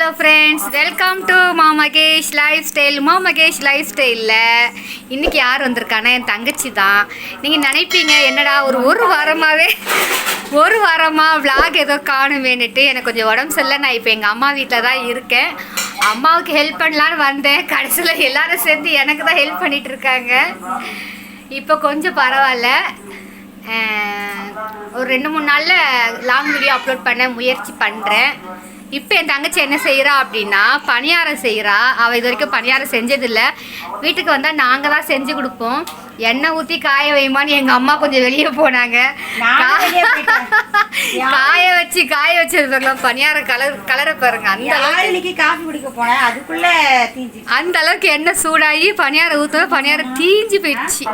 Hello friends welcome to மா Mahesh life style மா Mahesh life ஸ்டைலில் இன்றைக்கி யார் வந்திருக்கானா? என் தங்கச்சி தான். நீங்கள் நினைப்பீங்க என்னடா ஒரு ஒரு வாரமாகவே ஒரு வாரமாக விளாக் ஏதோ காணுமேனுட்டு எனக்கு கொஞ்சம் உடம்பு சரியில்லை. நான் இப்போ எங்கள் அம்மா வீட்டில் தான் இருக்கேன். அம்மாவுக்கு ஹெல்ப் பண்ணலான்னு வந்தேன். கடைசியில் எல்லோரும் சேர்ந்து எனக்கு தான் ஹெல்ப் பண்ணிகிட்டு இருக்காங்க. இப்போ கொஞ்சம் பரவாயில்ல. ஒரு ரெண்டு மூணு நாளில் லாங் வீடியோ அப்லோட் பண்ண முயற்சி பண்ணுறேன் இப்போ என் தங்கச்சி என்ன செய்கிறா அப்படின்னா பணியாரம் செய்கிறா அவள் இது வரைக்கும் பணியாரம் செஞ்சதில்லை. வீட்டுக்கு வந்தால் நாங்கள் தான் செஞ்சு கொடுப்போம். எண்ணெய் ஊற்றி காய வைமான்னு எங்கள் அம்மா கொஞ்சம் வெளியே போனாங்க. காய வச்சு காய வச்சது பாருங்க பணியாரம் கலர் கலரை பாருங்க. அந்த அளவுக்கு காஃபி குடிக்க போனேன் அதுக்குள்ள தீஞ்சு அந்த அளவுக்கு எண்ணெய் சூடாகி பணியாரம் ஊற்ற பணியாரம் தீஞ்சு போயிடுச்சு.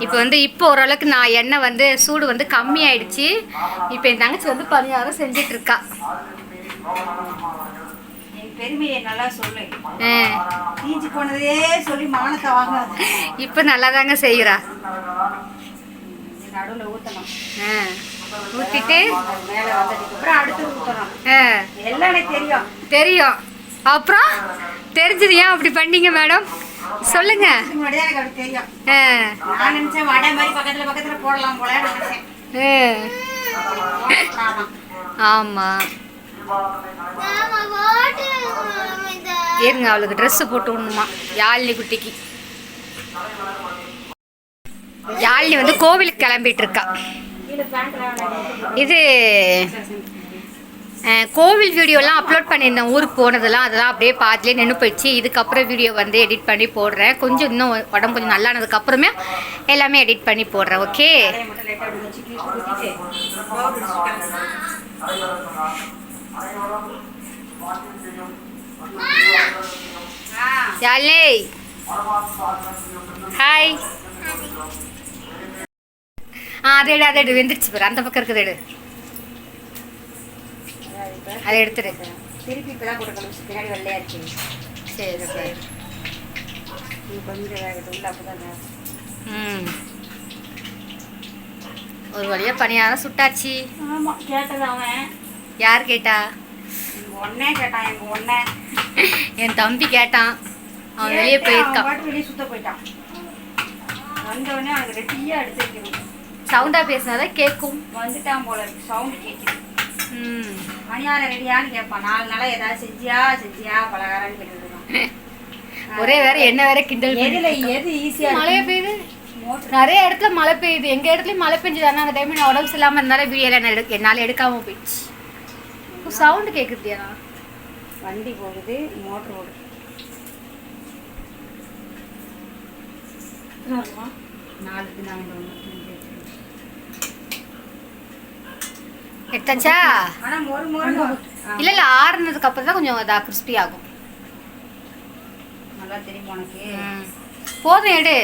இப்போ வந்து இப்போ ஓரளவுக்கு நான் எண்ணெய் வந்து சூடு வந்து கம்மி ஆயிடுச்சு இப்போ என் தங்கச்சி வந்து பணியாரம் செஞ்சுட்டு இருக்கா இப்போ நல்லா தாங்க செய்கிறா தெரியும். தெரியும். அப்புறம் தெரிஞ்சது ஏன் அப்படி பண்ணீங்க மேடம்? சொல்லுங்க. ஆமா. இருங்க அவளுக்கு ட்ரெஸ்ஸு போட்டு விடணுமா? யாழினி குட்டிக்கு. யாழினி வந்து கோவிலுக்கு கிளம்பிட்டு இருக்கா. இது கோவில் வீடியோலாம் அப்லோட் பண்ணியிருந்தேன். ஊருக்கு போனதெல்லாம் அதெல்லாம் அப்படியே பார்த்துலேயே நின்று போயிடுச்சு. இதுக்கப்புறம் வீடியோ வந்து எடிட் பண்ணி போடுறேன். கொஞ்சம் இன்னும் உடம்பு கொஞ்சம் நல்லானதுக்கப்புறமே எல்லாமே எடிட் பண்ணி போடுறேன். ஓகே ஜாலே ஹாய் ஆ அதேடு எடு வெந்துருச்சு பாரு. அந்த பக்கம் இருக்குது எடு. அதை எடுத்துடு. திருப்பி இப்பதான் கொடுக்கணும். பின்னாடி வெள்ளையா இருக்கு. சரி சரி. கொஞ்சம் வேகட்டும். ம். ஒரு வழியாக பணியாரம் சுட்டாச்சு. கேட்டது அவன். யார் கேட்டா? ஒன்னே கேட்டான் எங்க ஒன்னே. என் தம்பி கேட்டான். அவன் வெளியே போயிருக்கான். வெளியே சுத்த போயிட்டான். வந்த உடனே அவனுக்கு ரெட்டியா எடுத்து வைக்கணும். சவுண்டா பேசினாதான் கேட்கும் வந்துட்டான் போல சவுண்ட் கேட்குது ம் மணியாரம் ரெடியான்னு கேட்பான். நாலு நாளா ஏதாவது செஞ்சியா செஞ்சியா? பலகாரம்னு கேட்டுட்டு இருக்கான். ஒரே வேற என்ன வேற கிண்டல் எதுல எது ஈஸியா மழைய பெய்யுது. நிறைய இடத்துல மழை பெய்யுது. எங்க இடத்துலயும் மழை பெஞ்சுதானே அந்த டைம் நான் உடம்பு சரியில்லாம இருந்தாலும் வீடியோ எடுக்க என்னால எடுக்காம போயிடுச்சு. சவுண்டு கேக்குதுயா? வண்டி போகுது மோட்டர் ஓடுது நாலுக்கு நாங்கள் எடுத்தாச்சா ஆனா மொறு மொறு இல்ல இல்ல ஆறுனதுக்கு அப்புறம் தான் கொஞ்சம் இதா கிறிஸ்பி ஆகும். நல்லா தெரியும் உனக்கு. ம். போதும் எடு.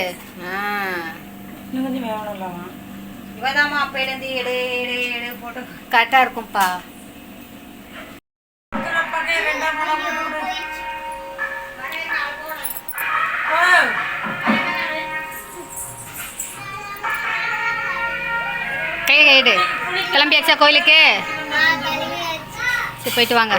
இவதாம்மா அப்பையிலேருந்து எடு எடு எடு போட்டு. கரெக்டா இருக்கும்ப்பா. கையிடு கிளம்பியாச்சா கோயிலுக்கு? சரி போயிட்டு வாங்க.